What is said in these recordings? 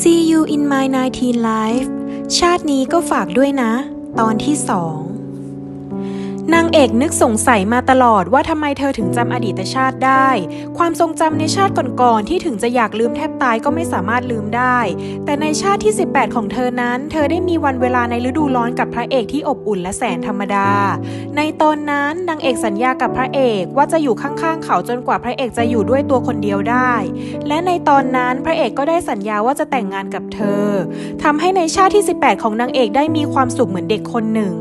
See you in my 19 life ชาตินี้ก็ฝากด้วยนะ ตอนที่สอง นางเอกนึกสงสัยมาตลอดว่าทำไมเธอถึงจำอดีตชาติได้ ความทรงจำในชาติก่อนๆที่ถึงจะอยากลืมแทบตายก็ไม่สามารถลืมได้ แต่ในชาติที่ 18 ของเธอนั้น เธอได้มีวันเวลาในฤดูร้อนกับพระเอกที่อบอุ่นและแสนธรรมดา ในตอนนั้นนางเอกสัญญากับพระเอกว่าจะอยู่ข้างๆเขาจนกว่าพระเอกจะอยู่ด้วยตัวคนเดียวได้ และในตอนนั้นพระเอกก็ได้สัญญาว่าจะแต่งงานกับเธอทำให้ในชาติที่ 18 ของนางเอกได้มีความสุขเหมือนเด็กคนหนึ่ง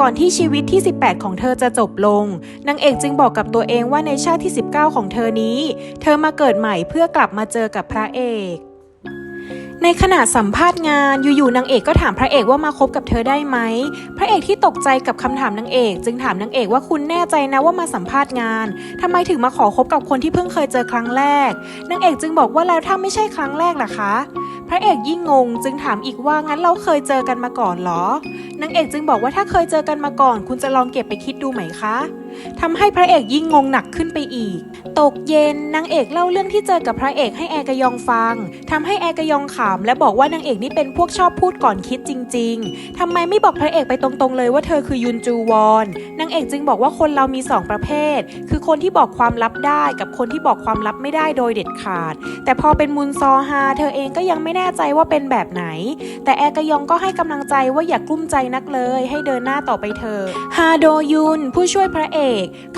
ก่อนที่ชีวิตที่ 18 ของเธอจะจบลง นางเอกจึงบอกกับตัวเองว่าในชาติที่ 19 ของเธอนี้ เธอมาเกิดใหม่เพื่อกลับมาเจอกับพระเอก ในขณะสัมภาษณ์งานอยู่ๆนางเอกก็ถามพระเอกว่ามาคบกับเธอได้ไหม พระเอกที่ตกใจกับคำถามนางเอก จึงถามนางเอกว่าคุณแน่ใจนะว่ามาสัมภาษณ์งานทำไมถึงมาขอคบกับคนที่เพิ่งเคยเจอครั้งแรกนางเอกจึงบอกว่าแล้วถ้าไม่ใช่ครั้งแรกล่ะคะ พระเอกยิ่งงง จึงถามอีกว่างั้นเราเคยเจอกันมาก่อนเหรอนางเอกจึงบอกว่าถ้าเคยเจอกันมาก่อน คุณจะลองเก็บไปคิดดูไหมคะทำให้พระเอกยิ่งงงหนักขึ้นไปอีก ตกเย็นนางเอกเล่าเรื่องที่เจอกับพระเอกให้แอร์กยองฟังทำให้แอร์กยองขำและบอกว่านางเอกนี่เป็นพวกชอบพูดก่อนคิดจริง ๆทำไมไม่บอกพระเอกไปตรงๆเลยว่าเธอคือยุนจูวอนนางเอกจึงบอกว่าคนเรามีสองประเภท คือคนที่บอกความลับได้กับคนที่บอกความลับไม่ได้โดยเด็ดขาด แต่พอเป็นมุนซอฮาเธอเองก็ยังไม่แน่ใจว่าเป็นแบบไหน แต่แอร์กยองก็ให้กำลังใจว่าอย่ากกลุ้มใจนักเลย ให้เดินหน้าต่อไปเถอฮาโดยุนผู้ช่วยพระเอก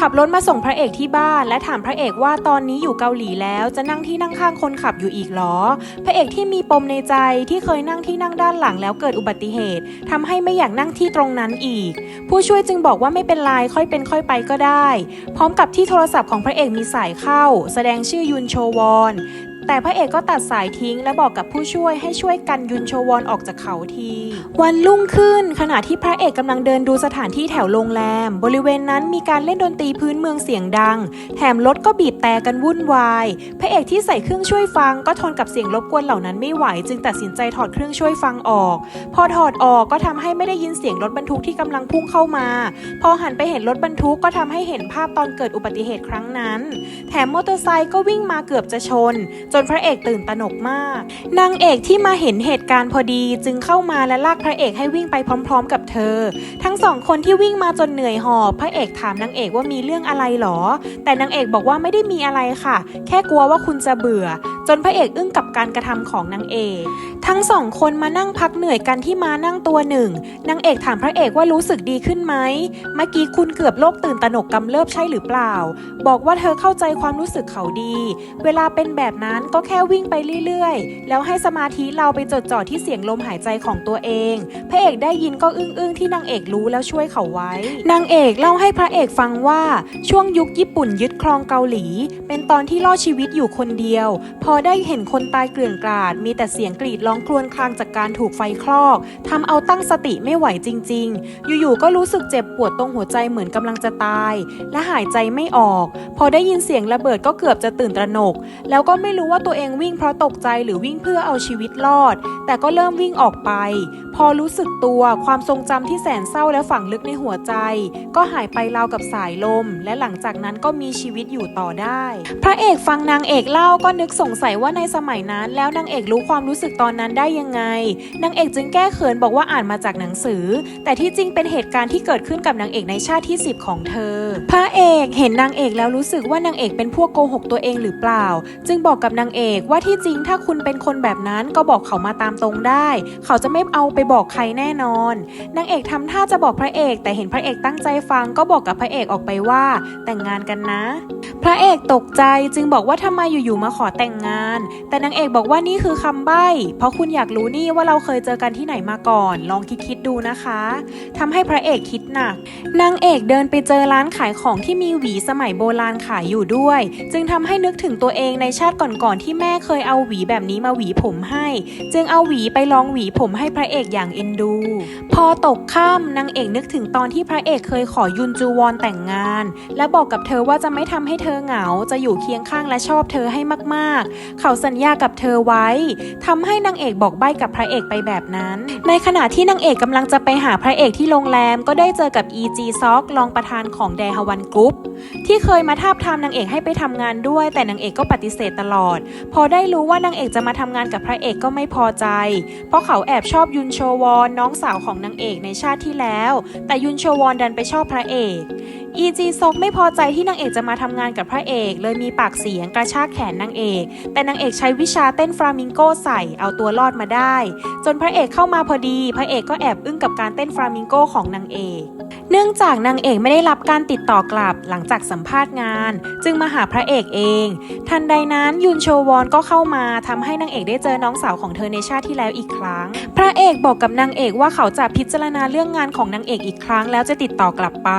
ขับรถมาส่งพระเอกที่บ้าน และถามพระเอกว่าตอนนี้อยู่เกาหลีแล้ว จะนั่งที่นั่งข้างคนขับอยู่อีกเหรอ พระเอกที่มีปมในใจที่เคยนั่งที่นั่งด้านหลังแล้วเกิดอุบัติเหตุทำให้ไม่อยากนั่งที่ตรงนั้นอีก ผู้ช่วยจึงบอกว่าไม่เป็นไรค่อยเป็นค่อยไปก็ได้ พร้อมกับที่โทรศัพท์ของพระเอกมีสายเข้า แสดงชื่อยุนโชวอน แต่พระเอกก็ตัดสายทิ้งและบอกกับผู้ช่วยให้ช่วยกันยุนโชวอนออกจากเขาที วันรุ่งขึ้นขณะที่พระเอกกำลังเดินดูสถานที่แถวโรงแรม บริเวณนั้นมีการเล่นดนตรีพื้นเมืองเสียงดัง แถมรถก็บีบแต่กันวุ่นวาย พระเอกที่ใส่เครื่องช่วยฟังก็ทนกับเสียงรบกวนเหล่านั้นไม่ไหว จึงตัดสินใจถอดเครื่องช่วยฟังออก พอถอดออกก็ทำให้ไม่ได้ยินเสียงรถบรรทุกที่กำลังพุ่งเข้ามา พอหันไปเห็นรถบรรทุกก็ทำให้เห็นภาพตอนเกิดอุบัติเหตุครั้งนั้น แถมมอเตอร์ไซค์ก็วิ่งมาเกือบจะชนจนพระเอกตื่นตระหนกมาก นางเอกที่มาเห็นเหตุการณ์พอดีจึงเข้ามาและลากพระเอกให้วิ่งไปพร้อม ๆ กับเธอ ทั้งสองคนที่วิ่งมาจนเหนื่อยหอบพระเอกถามนางเอกว่ามีเรื่องอะไรหรอ แต่นางเอกบอกว่าไม่ได้มีอะไรค่ะ แค่กลัวว่าคุณจะเบื่อ จนพระเอกอึ้งกับการกระทำของนางเอก ทั้งสองคนมานั่งพักเหนื่อยกันที่มานั่งตัวหนึ่งนางเอกถามพระเอกว่ารู้สึกดีขึ้นไหมเมื่อกี้คุณเกือบโรคตื่นตระหนกกำเริบใช่หรือเปล่า บอกว่าเธอเข้าใจความรู้สึกเขาดี เวลาเป็นแบบนั้นก็แค่วิ่งไปเรื่อยๆ แล้วให้สมาธิเราไปจดจ่อที่เสียงลมหายใจของตัวเอง พระเอกได้ยินก็อึ้งๆที่นางเอกรู้แล้วช่วยเขาไว้ นางเอกเล่าให้พระเอกฟังว่าช่วงยุคญี่ปุ่นยึดครองเกาหลี เป็นตอนที่รอดชีวิตอยู่คนเดียว พอได้เห็นคนตายเกลื่อนกราดมีแต่เสียงกรีดร้อง้องครวญครางจากการถูกไฟคลอกทำเอาตั้งสติไม่ไหวจริง ๆ อยู่ๆก็รู้สึกเจ็บปวดตรงหัวใจเหมือนกำลังจะตาย และหายใจไม่ออก พอได้ยินเสียงระเบิดก็เกือบจะตื่นตระหนก แล้วก็ไม่รู้ว่าตัวเองวิ่งเพราะตกใจหรือวิ่งเพื่อเอาชีวิตรอด แต่ก็เริ่มวิ่งออกไป พอรู้สึกตัวความทรงจำที่แสนเศร้าและฝังลึกในหัวใจ ก็หายไปราวกับสายลม และหลังจากนั้นก็มีชีวิตอยู่ต่อได้ พระเอกฟังนางเอกเล่าก็นึกสงสัยว่าในสมัยนั้น แล้วนางเอกรู้ความรู้สึกตอนนั้นได้ยังไง นางเอกจึงแก้เขินบอกว่าอ่านมาจากหนังสือ แต่ที่จริงเป็นเหตุการณ์ที่เกิดขึ้นกับนางเอกในชาติที่ 10 ของเธอ พระเอกเห็นนางเอกแล้วรู้สึกว่านางเอกเป็นพวกโกหกตัวเองหรือเปล่า จึงบอกกับนางเอกว่าที่จริงถ้าคุณเป็นคนแบบนั้นก็บอกเขามาตามตรงได้ เขาจะไม่เอาไปบอกใครแน่นอน นางเอกทำท่าจะบอกพระเอก แต่เห็นพระเอกตั้งใจฟังก็บอกกับพระเอกออกไปว่า แต่งงานกันนะ พระเอกตกใจจึงบอกว่าทำไมอยู่ๆมาขอแต่งงาน แต่นางเอกบอกว่านี่คือคำใบ้เพราะคุณอยากรู้นี่ว่าเราเคยเจอกันที่ไหนมาก่อน ลองคิดๆดูนะคะทำให้พระเอกคิดหนักนางเอกเดินไปเจอร้านขายของที่มีหวีสมัยโบราณขายอยู่ด้วย จึงทำให้นึกถึงตัวเองในชาติก่อนๆที่แม่เคยเอาหวีแบบนี้มาหวีผมให้ จึงเอาหวีไปลองหวีผมให้พระเอกอยอย่างเอ็นดู พอตกค่ำนางเอกนึกถึงตอนที่พระเอกเคยขอยุนจูวอนแต่งงาน และบอกกับเธอว่าจะไม่ทำให้เธอเหงาจะอยู่เคียงข้างและชอบเธอให้มากๆ เขาสัญญากับเธอไว้ทำให้นางเอกบอกใบ้กับพระเอกไปแบบนั้น ในขณะที่นางเอกกำลังจะไปหาพระเอกที่โรงแรมก็ได้เจอกับอีจีซอกรองประธานของแดฮาวันกรุ๊ปที่เคยมาทาบทามนางเอกให้ไปทำงานด้วย แต่นางเอกก็ปฏิเสธตลอด พอได้รู้ว่านางเอกจะมาทำงานกับพระเอกก็ไม่พอใจ เพราะเขาแอบชอบยุนโชวอนน้องสาวของนางเอกในชาติที่แล้ว แต่ยุนโชวอนดันไปชอบพระเอกอีจีซอกไม่พอใจที่นางเอกจะมาทำงานกับพระเอก เลยมีปากเสียงกระชากแขนนางเอก แต่นางเอกใช้วิชาเต้นฟลามิงโกใส่เอาตัวรอดมาได้ จนพระเอกเข้ามาพอดี พระเอกก็แอบอึ้งกับการเต้นฟลามิงโกของนางเอกเนื่องจากนางเอกไม่ได้รับการติดต่อกลับหลังจากสัมภาษณ์งาน จึงมาหาพระเอกเอง ทันใดนั้นยุนโชวอนก็เข้ามาทำให้นางเอกได้เจอน้องสาวของเธอในชาติที่แล้วอีกครั้ง พระเอกบอกกับนางเอกว่าเขาจะพิจารณาเรื่องงานของนางเอกอีกครั้ง แล้วจะติดต่อกลับไป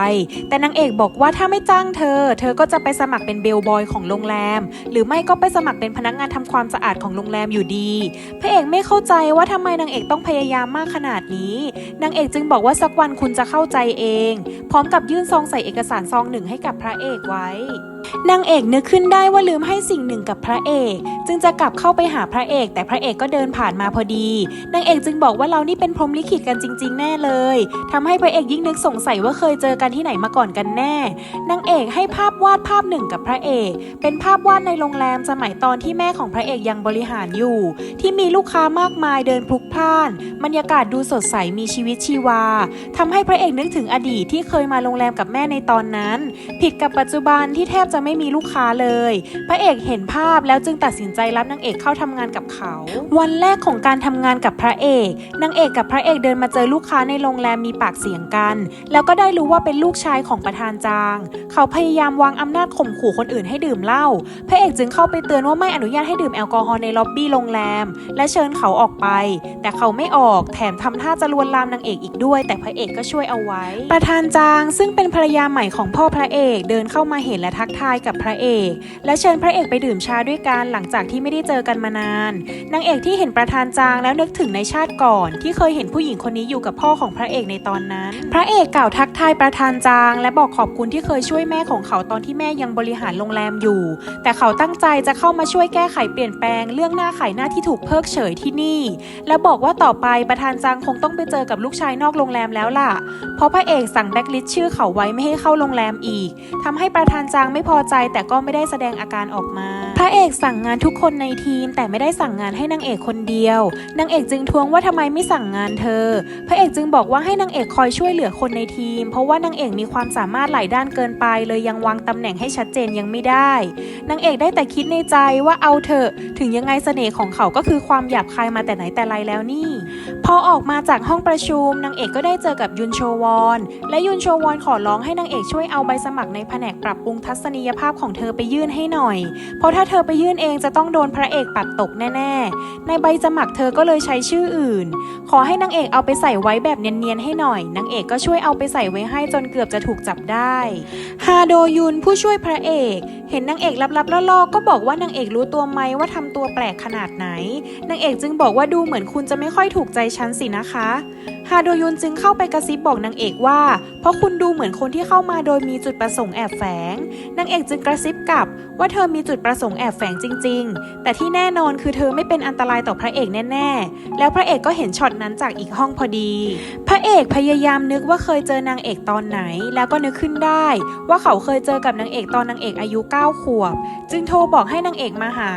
แต่นางเอกบอกว่าถ้าไม่จ้างเธอ เธอก็จะไปสมัครเป็นเบลบอยของโรงแรม หรือไม่ก็ไปสมัครเป็นพนักงานทำความสะอาดของโรงแรมอยู่ดี พระเอกไม่เข้าใจว่าทำไมนางเอกต้องพยายามมากขนาดนี้ นางเอกจึงบอกว่าสักวันคุณจะเข้าใจเอง พร้อมกับยื่นซองใส่เอกสารซองหนึ่งให้กับพระเอกไว้ นางเอกนึกขึ้นได้ว่าลืมให้สิ่งหนึ่งกับพระเอก จึงจะกลับเข้าไปหาพระเอก แต่พระเอกก็เดินผ่านมาพอดี นางเอกจึงบอกว่าเรานี่เป็นพรหมลิขิตกันจริง ๆ แน่เลยทำให้พระเอกยิ่งนึกสงสัยว่าเคยเจอกันที่ไหนมาก่อนกันแน่ นางเอกให้ภาพวาดภาพหนึ่งกับพระเอก เป็นภาพวาดในโรงแรมสมัยตอนที่แม่ของพระเอกยังบริหารอยู่ ที่มีลูกค้ามากมายเดินพลุกพล่าน บรรยากาศดูสดใสมีชีวิตชีวาทำให้พระเอกนึกถึงอดีตที่เคยมาโรงแรมกับแม่ในตอนนั้น ผิดกับปัจจุบันที่แทบจะไม่มีลูกค้าเลย พระเอกเห็นภาพแล้วจึงตัดสินใจรับนางเอกเข้าทำงานกับเขา วันแรกของการทำงานกับพระเอกนางเอกกับพระเอกเดินมาเจอลูกค้าในโรงแรมมีปากเสียงกัน แล้วก็ได้รู้ว่าเป็นลูกชายของประธานจาง เขาพยายามวางอำนาจข่มขู่คนอื่นให้ดื่มเหล้าพระเอกจึงเข้าไปเตือนว่าไม่อนุญาตให้ดื่มแอลกอฮอล์ในล็อบบี้โรงแรม และเชิญเขาออกไป แต่เขาไม่ออกแถมทำท่าจะลวนลามนางเอกอีกด้วย แต่พระเอกก็ช่วยเอาไว้ ประธานจางซึ่งเป็นภรรยาใหม่ของพ่อพระเอกเดินเข้ามาเห็นและทักทายกับพระเอก และเชิญพระเอกไปดื่มชาด้วยกันหลังจากที่ไม่ได้เจอกันมานาน นางเอกที่เห็นประธานจางแล้วนึกถึงในชาติก่อน ที่เคยเห็นผู้หญิงคนนี้อยู่กับพ่อของพระเอกในตอนนั้น พระเอกกล่าวทักทายประธานจาง และบอกขอบคุณที่เคยช่วยแม่ของเขาตอนที่แม่ยังบริหารโรงแรมอยู่ แต่เขาตั้งใจจะเข้ามาช่วยแก้ไขเปลี่ยนแปลงเรื่องหน้าไขหน้าที่ถูกเพิกเฉยที่นี่ และบอกว่าต่อไปประธานจางคงต้องไปเจอกับลูกชายนอกโรงแรมแล้วล่ะ เพราะพระเอกสั่งแบ็กลิสต์ชื่อเขาไว้ไม่ให้เข้าโรงแรมอีกทำให้ประธานจางไม่พอใจแต่ก็ไม่ได้แสดงอาการออกมา พระเอกสั่งงานทุกคนในทีม แต่ไม่ได้สั่งงานให้นางเอกคนเดียวนางเอกจึงทวงว่าทำไมไม่สั่งงานเธอ พระเอกจึงบอกว่าให้นางเอกคอยช่วยเหลือคนในทีม เพราะว่านางเอกมีความสามารถหลายด้านเกินไป เลยยังวางตำแหน่งให้ชัดเจนยังไม่ได้นางเอกได้แต่คิดในใจว่าเอาเถอะ ถึงยังไงเสน่ห์ของเขาก็คือความหยาบคายมาแต่ไหนแต่ไรแล้วนี่ พอออกมาจากห้องประชุมนางเอกก็ได้เจอกับยุนโชวอนและยุนโชวอนขอร้องให้นางเอกช่วยเอาใบสมัครในแผนกปรับปรุงทัศนียภาพของเธอไปยื่นให้หน่อย เพราะถ้าเธอไปยื่นเองจะต้องโดนพระเอกปัดตกแน่ ๆ ในใบสมัครเธอก็เลยใช้ชื่ออื่น ขอให้นางเอกเอาไปใส่ไว้แบบเนียนๆให้หน่อยนางเอกก็ช่วยเอาไปใส่ไว้ให้จนเกือบจะถูกจับได้ฮาโดยุนผู้ช่วยพระเอก เห็นนางเอกลับๆล่อๆก็บอกว่านางเอกรู้ตัวไหมว่าทำตัวแปลกขนาดไหนนางเอกจึงบอกว่าดูเหมือนคุณจะไม่ค่อยถูกใจฉันสินะคะ ฮาโดยุนจึงเข้าไปกระซิบบอกนางเอกว่า เพราะคุณดูเหมือนคนที่เข้ามาโดยมีจุดประสงค์แอบแฝง นางเอกจึงกระซิบกลับ ว่าเธอมีจุดประสงค์แอบแฝงจริง ๆ แต่ที่แน่นอนคือเธอไม่เป็นอันตรายต่อพระเอกแน่ ๆ แล้วพระเอกก็เห็นช็อตนั้นจากอีกห้องพอดี พระเอกพยายามนึกว่าเคยเจอนางเอกตอนไหน แล้วก็นึกขึ้นได้ ว่าเขาเคยเจอกับนางเอกตอนนางเอกอายุ 9 ขวบ จึงโทรบอกให้นางเอกมาหา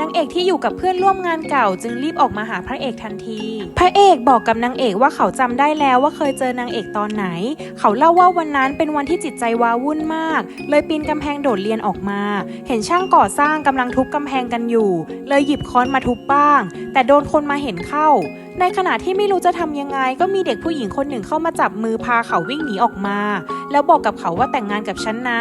นางเอกที่อยู่กับเพื่อนร่วมงานเก่า จึงรีบออกมาหาพระเอกทันที พระเอกบอกกับนางเอกว่าเขาจำได้แล้วว่าเคยเจอนางเอกตอนไหน เขาเล่าว่าวันนั้นเป็นวันที่จิตใจว้าวุ่นมาก เลยปีนกำแพงโดดเรียนออกมา เห็นช่างก่อสร้างกำลังทุบกำแพงกันอยู่ เลยหยิบค้อนมาทุบบ้าง แต่โดนคนมาเห็นเข้า ในขณะที่ไม่รู้จะทำยังไง ก็มีเด็กผู้หญิงคนหนึ่งเข้ามาจับมือพาเขาวิ่งหนีออกมา แล้วบอกกับเขาว่าแต่งงานกับฉันนะ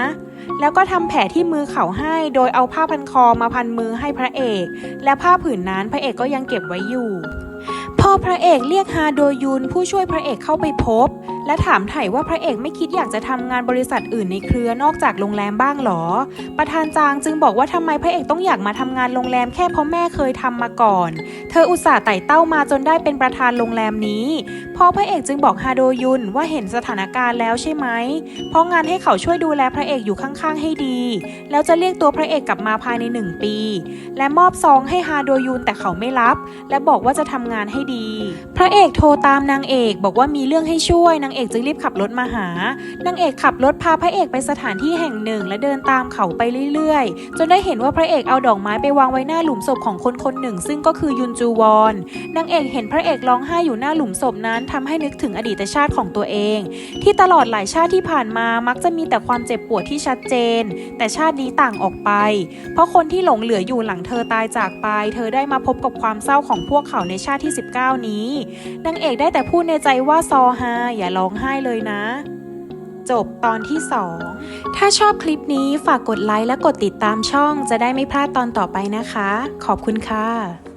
แล้วก็ทำแผลที่มือเขาให้ โดยเอาผ้าพันคอมาพันมือให้พระเอก และผ้าผืนนั้นพระเอกก็ยังเก็บไว้อยู่ พระเอกเรียกฮาโดยุนผู้ช่วยพระเอกเข้าไปพบและถามไถ่ว่าพระเอกไม่คิดอยากจะทำงานบริษัทอื่นในเครือนอกจากโรงแรมบ้างหรอ ประธานจางจึงบอกว่าทำไมพระเอกต้องอยากมาทำงานโรงแรมแค่เพราะแม่เคยทำมาก่อน เธออุตส่าห์ไต่เต้ามาจนได้เป็นประธานโรงแรมนี้พ่อพระเอกจึงบอกฮาโดยุนว่าเห็นสถานการณ์แล้วใช่ไหม เพราะงานให้เขาช่วยดูแลพระเอกอยู่ข้างๆให้ดี แล้วจะเรียกตัวพระเอกกลับมาภายในหนึ่งปี และมอบซองให้ฮาโดยุนแต่เขาไม่รับ และบอกว่าจะทำงานให้ดี พระเอกโทรตามนางเอกบอกว่ามีเรื่องให้ช่วยนางเอกเอกจึงรีบขับรถมาหานางเอกขับรถพาพระเอกไปสถานที่แห่งหนึ่ง และเดินตามเขาไปเรื่อยๆ จนได้เห็นว่าพระเอกเอาดอกไม้ไปวางไว้หน้าหลุมศพของคนคนหนึ่ง ซึ่งก็คือยุนจูวอนนางเอกเห็นพระเอกร้องไห้อยู่หน้าหลุมศพนั้นทำให้นึกถึงอดีตชาติของตัวเอง ที่ตลอดหลายชาติที่ผ่านมามักจะมีแต่ความเจ็บปวดที่ชัดเจน แต่ชาตินี้ต่างออกไป เพราะคนที่หลงเหลืออยู่หลังเธอตายจากไป เธอได้มาพบกับความเศร้าของพวกเขาในชาติที่ 19 นี้นางเอกได้แต่พูดในใจว่าซอฮาอย่าร้องไห้เลยนะ จบตอนที่ 2 ถ้าชอบคลิปนี้ฝากกดไลค์และกดติดตามช่อง จะได้ไม่พลาดตอนต่อไปนะคะ ขอบคุณค่ะ